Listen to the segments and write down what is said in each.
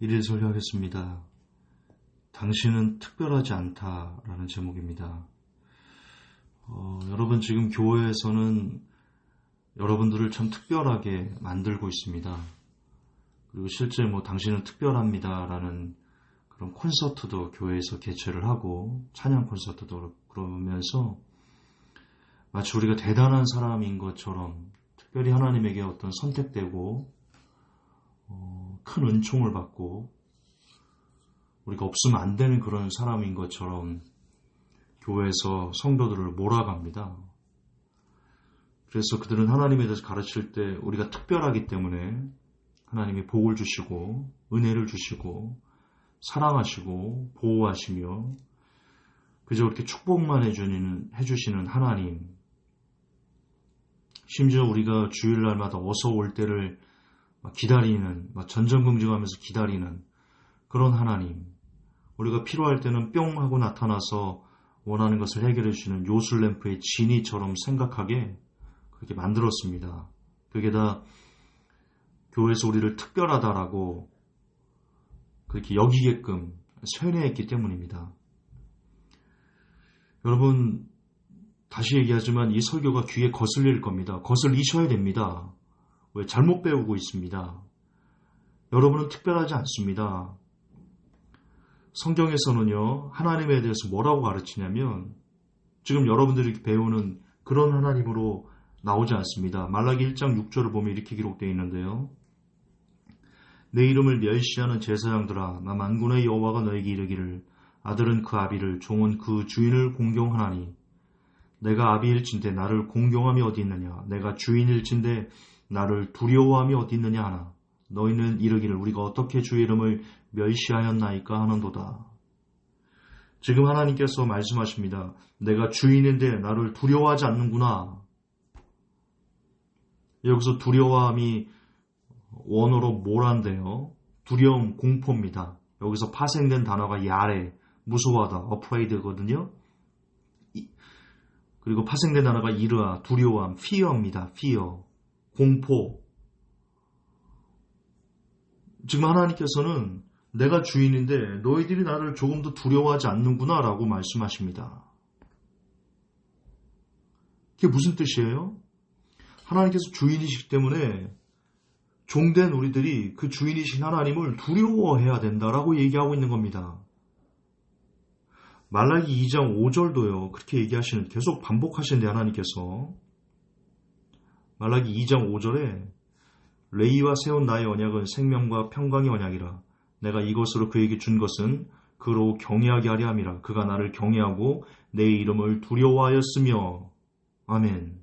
일일 설교하겠습니다. 당신은 특별하지 않다라는 제목입니다. 어, 여러분 지금 교회에서는 여러분들을 참 특별하게 만들고 있습니다. 그리고 실제 뭐 당신은 특별합니다라는 그런 콘서트도 교회에서 개최를 하고 찬양 콘서트도 그러면서 마치 우리가 대단한 사람인 것처럼 특별히 하나님에게 어떤 선택되고 어, 큰 은총을 받고 우리가 없으면 안 되는 그런 사람인 것처럼 교회에서 성도들을 몰아갑니다. 그래서 그들은 하나님에 대해서 가르칠 때 우리가 특별하기 때문에 하나님이 복을 주시고 은혜를 주시고 사랑하시고 보호하시며 그저 그렇게 축복만 해주시는, 해주시는 하나님 심지어 우리가 주일날마다 어서 올 때를 기다리는, 전전긍긍하면서 기다리는 그런 하나님. 우리가 필요할 때는 뿅 하고 나타나서 원하는 것을 해결해 주시는 요술램프의 진이처럼 생각하게 그렇게 만들었습니다. 그게 다 교회에서 우리를 특별하다라고 그렇게 여기게끔 쇠뇌했기 때문입니다. 여러분, 다시 얘기하지만 이 설교가 귀에 거슬릴 겁니다. 거슬리셔야 됩니다. 왜 잘못 배우고 있습니다. 여러분은 특별하지 않습니다. 성경에서는요, 하나님에 대해서 뭐라고 가르치냐면, 지금 여러분들이 배우는 그런 하나님으로 나오지 않습니다. 말라기 1장 6절을 보면 이렇게 기록되어 있는데요. 내 이름을 멸시하는 제사장들아, 나 만군의 여호와가 너에게 이르기를, 아들은 그 아비를, 종은 그 주인을 공경하나니, 내가 아비일진데 나를 공경함이 어디 있느냐, 내가 주인일진데 나를 두려워함이 어디 있느냐 하나 너희는 이르기를 우리가 어떻게 주의 이름을 멸시하였나이까 하는도다. 지금 하나님께서 말씀하십니다. 내가 주인인데 나를 두려워하지 않는구나. 여기서 두려워함이 원어로 뭐란데요? 두려움, 공포입니다. 여기서 파생된 단어가 야레, 무서워하다, 어프레이드거든요. 그리고 파생된 단어가 이르아, 두려워함, fear입니다. fear. 공포. 지금 하나님께서는 내가 주인인데 너희들이 나를 조금 더 두려워하지 않는구나 라고 말씀하십니다. 그게 무슨 뜻이에요? 하나님께서 주인이시기 때문에 종된 우리들이 그 주인이신 하나님을 두려워해야 된다라고 얘기하고 있는 겁니다. 말라기 2장 5절도요, 그렇게 얘기하시는, 계속 반복하시는데, 하나님께서. 말라기 2장 5절에 레이와 세운 나의 언약은 생명과 평강의 언약이라 내가 이것으로 그에게 준 것은 그로 경외하게 하려 함이라 그가 나를 경외하고 내 이름을 두려워하였으며 아멘.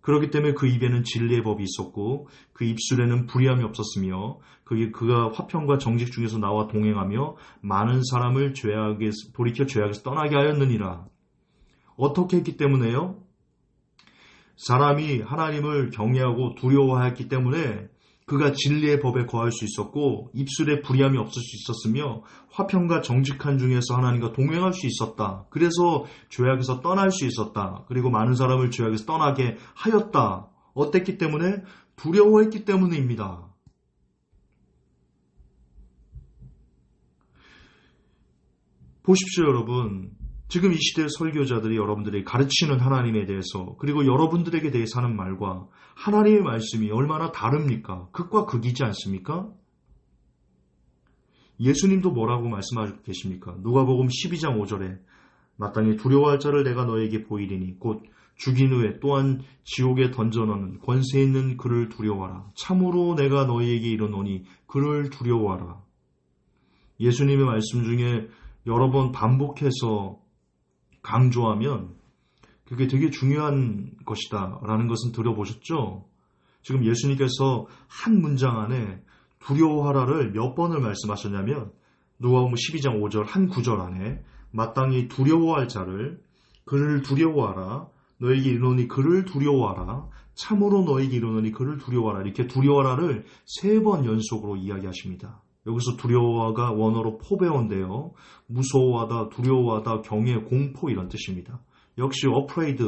그렇기 때문에 그 입에는 진리의 법이 있었고 그 입술에는 불의함이 없었으며 그게 그가 화평과 정직 중에서 나와 동행하며 많은 사람을 죄악에 돌이켜 죄악에서 떠나게 하였느니라. 어떻게 했기 때문에요? 사람이 하나님을 경외하고 두려워하였기 때문에 그가 진리의 법에 거할 수 있었고 입술에 불의함이 없을 수 있었으며 화평과 정직한 중에서 하나님과 동행할 수 있었다. 그래서 죄악에서 떠날 수 있었다. 그리고 많은 사람을 죄악에서 떠나게 하였다. 어땠기 때문에 두려워했기 때문입니다. 보십시오, 여러분. 지금 이 시대 설교자들이 여러분들이 가르치는 하나님에 대해서 그리고 여러분들에게 대해서 하는 말과 하나님의 말씀이 얼마나 다릅니까? 극과 극이지 않습니까? 예수님도 뭐라고 말씀하고 계십니까? 누가복음 12장 5절에 마땅히 두려워할 자를 내가 너에게 보이리니 곧 죽인 후에 또한 지옥에 던져넣는 권세 있는 그를 두려워하라. 참으로 내가 너희에게 이르노니 그를 두려워하라. 예수님의 말씀 중에 여러 번 반복해서 강조하면 그게 되게 중요한 것이다 라는 것은 들어보셨죠? 지금 예수님께서 한 문장 안에 두려워하라를 몇 번을 말씀하셨냐면 누가복음 12장 5절 한 구절 안에 마땅히 두려워할 자를 그를 두려워하라 너에게 이르노니 그를 두려워하라 참으로 너에게 이르노니 그를 두려워하라 이렇게 두려워하라를 세 번 연속으로 이야기하십니다. 여기서 두려워가 원어로 포배어인데요. 무서워하다, 두려워하다, 경외, 공포 이런 뜻입니다. 역시 afraid,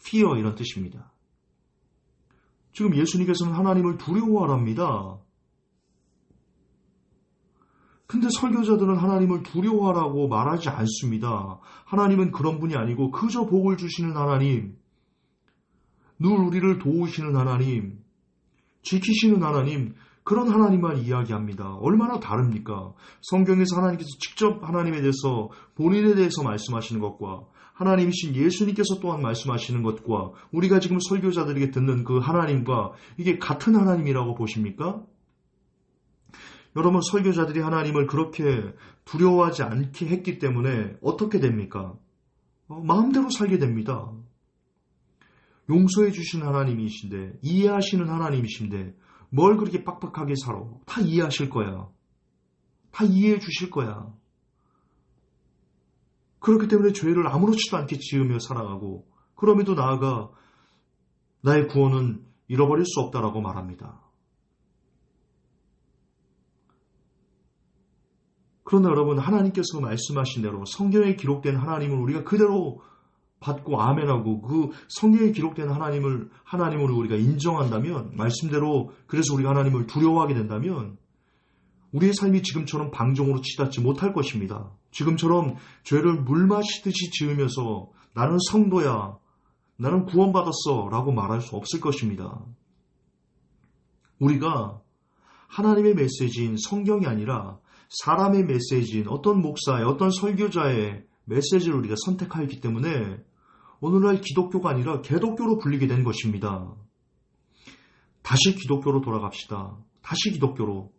fear 이런 뜻입니다. 지금 예수님께서는 하나님을 두려워하랍니다. 근데 설교자들은 하나님을 두려워하라고 말하지 않습니다. 하나님은 그런 분이 아니고 그저 복을 주시는 하나님, 늘 우리를 도우시는 하나님, 지키시는 하나님, 그런 하나님만 이야기합니다. 얼마나 다릅니까? 성경에서 하나님께서 직접 하나님에 대해서 본인에 대해서 말씀하시는 것과 하나님이신 예수님께서 또한 말씀하시는 것과 우리가 지금 설교자들에게 듣는 그 하나님과 이게 같은 하나님이라고 보십니까? 여러분 설교자들이 하나님을 그렇게 두려워하지 않게 했기 때문에 어떻게 됩니까? 어, 마음대로 살게 됩니다. 용서해 주시는 하나님이신데 이해하시는 하나님이신데 뭘 그렇게 빡빡하게 살아? 다 이해하실 거야. 다 이해해 주실 거야. 그렇기 때문에 죄를 아무렇지도 않게 지으며 살아가고 그럼에도 나아가 나의 구원은 잃어버릴 수 없다라고 말합니다. 그러나 여러분 하나님께서 말씀하신 대로 성경에 기록된 하나님을 우리가 그대로 받고 아멘하고 그 성경에 기록된 하나님을 하나님으로 우리가 인정한다면 말씀대로 그래서 우리가 하나님을 두려워하게 된다면 우리의 삶이 지금처럼 방종으로 치닫지 못할 것입니다. 지금처럼 죄를 물 마시듯이 지으면서 나는 성도야, 나는 구원받았어 라고 말할 수 없을 것입니다. 우리가 하나님의 메시지인 성경이 아니라 사람의 메시지인 어떤 목사의 어떤 설교자의 메시지를 우리가 선택하였기 때문에 오늘날 기독교가 아니라 개독교로 불리게 된 것입니다. 다시 기독교로 돌아갑시다. 다시 기독교로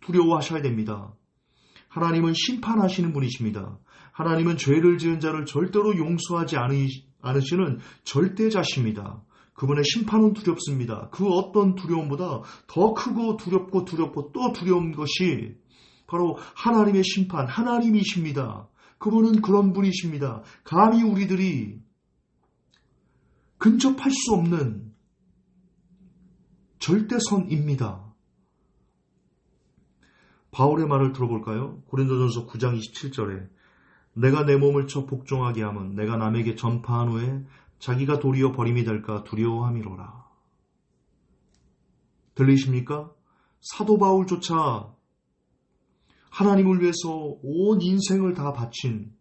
두려워하셔야 됩니다. 하나님은 심판하시는 분이십니다. 하나님은 죄를 지은 자를 절대로 용서하지 않으시는 절대자십니다. 그분의 심판은 두렵습니다. 그 어떤 두려움보다 더 크고 두렵고 두렵고 또 두려운 것이 바로 하나님의 심판, 하나님이십니다. 그분은 그런 분이십니다. 감히 우리들이 근접할 수 없는 절대선입니다. 바울의 말을 들어볼까요? 고린도전서 9장 27절에 내가 내 몸을 쳐 복종하게 하면 내가 남에게 전파한 후에 자기가 도리어 버림이 될까 두려워함이로라. 들리십니까? 사도 바울조차 하나님을 위해서 온 인생을 다 바친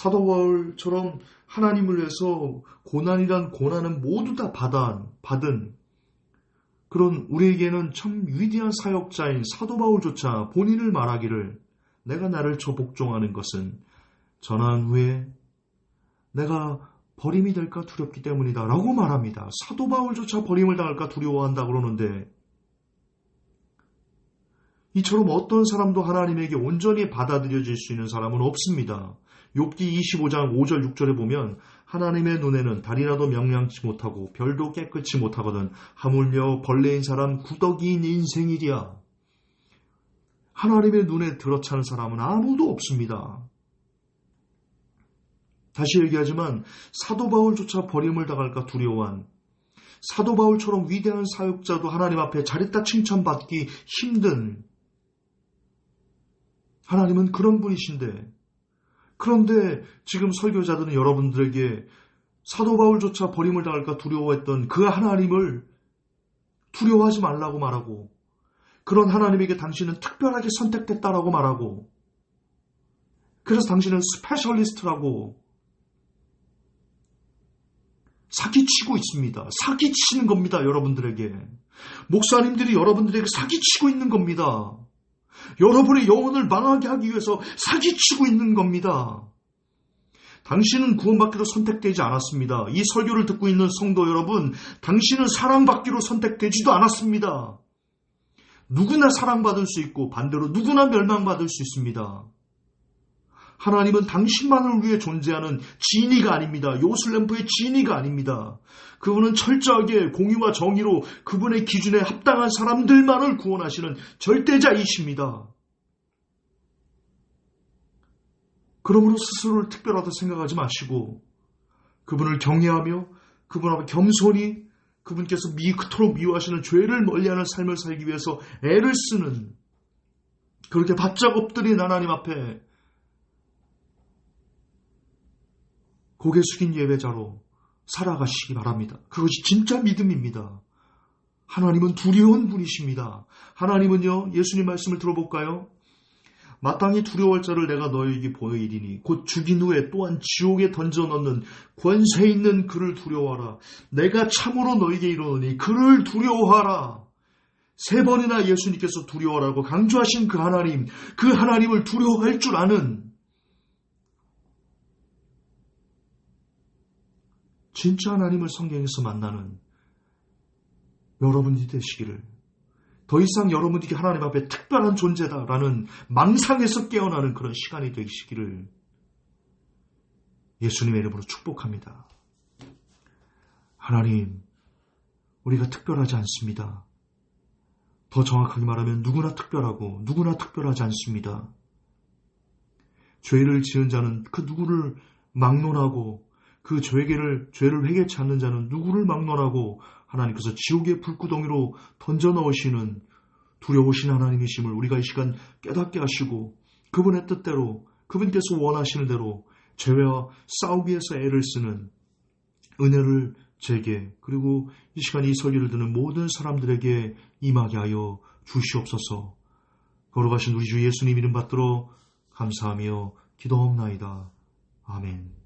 사도 바울처럼 하나님을 위해서 고난이란 고난은 모두 다 받아, 받은 그런 우리에게는 참 위대한 사역자인 사도 바울조차 본인을 말하기를 내가 나를 저 복종하는 것은 전한 후에 내가 버림이 될까 두렵기 때문이다 라고 말합니다. 사도 바울조차 버림을 당할까 두려워한다 그러는데 이처럼 어떤 사람도 하나님에게 온전히 받아들여질 수 있는 사람은 없습니다. 욥기 25장 5절 6절에 보면 하나님의 눈에는 달이라도 명량치 못하고 별도 깨끗이 못하거든 하물며 벌레인 사람 구더기인 인생이랴. 하나님의 눈에 들어차는 사람은 아무도 없습니다. 다시 얘기하지만 사도 바울조차 버림을 당할까 두려워한 사도 바울처럼 위대한 사역자도 하나님 앞에 잘했다 칭찬받기 힘든 하나님은 그런 분이신데 그런데 지금 설교자들은 여러분들에게 사도 바울조차 버림을 당할까 두려워했던 그 하나님을 두려워하지 말라고 말하고 그런 하나님에게 당신은 특별하게 선택됐다라고 말하고 그래서 당신은 스페셜리스트라고 사기치고 있습니다. 사기치는 겁니다, 여러분들에게. 목사님들이 여러분들에게 사기치고 있는 겁니다. 여러분의 영혼을 망하게 하기 위해서 사기치고 있는 겁니다. 당신은 구원받기로 선택되지 않았습니다. 이 설교를 듣고 있는 성도 여러분, 당신은 사랑받기로 선택되지도 않았습니다. 누구나 사랑받을 수 있고 반대로 누구나 멸망받을 수 있습니다. 하나님은 당신만을 위해 존재하는 진이가 아닙니다. 요술램프의 진이가 아닙니다. 그분은 철저하게 공의와 정의로 그분의 기준에 합당한 사람들만을 구원하시는 절대자이십니다. 그러므로 스스로를 특별하다 생각하지 마시고 그분을 경외하며 그분 앞에 겸손히 그분께서 미, 그토록 미워하시는 죄를 멀리하는 삶을 살기 위해서 애를 쓰는 그렇게 바짝 엎드린 하나님 앞에 고개 숙인 예배자로 살아가시기 바랍니다. 그것이 진짜 믿음입니다. 하나님은 두려운 분이십니다. 하나님은요, 예수님 말씀을 들어볼까요? 마땅히 두려워할 자를 내가 너에게 보이리니 곧 죽인 후에 또한 지옥에 던져 넣는 권세 있는 그를 두려워하라. 내가 참으로 너에게 이르노니 그를 두려워하라. 세 번이나 예수님께서 두려워하라고 강조하신 그 하나님, 그 하나님을 두려워할 줄 아는 진짜 하나님을 성경에서 만나는 여러분이 되시기를 더 이상 여러분들이 하나님 앞에 특별한 존재다라는 망상에서 깨어나는 그런 시간이 되시기를 예수님의 이름으로 축복합니다. 하나님, 우리가 특별하지 않습니다. 더 정확하게 말하면 누구나 특별하고 누구나 특별하지 않습니다. 죄를 지은 자는 그 누구를 막론하고 그 죄를 죄를 회개치 않는 자는 누구를 막론하고 하나님께서 지옥의 불구덩이로 던져 넣으시는 두려우신 하나님이심을 우리가 이 시간 깨닫게 하시고 그분의 뜻대로 그분께서 원하시는 대로 죄와 싸우기 위해서 애를 쓰는 은혜를 제게 그리고 이 시간 이 설교를 듣는 모든 사람들에게 임하게 하여 주시옵소서. 걸어가신 우리 주 예수님 이름 받들어 감사하며 기도하옵나이다. 아멘.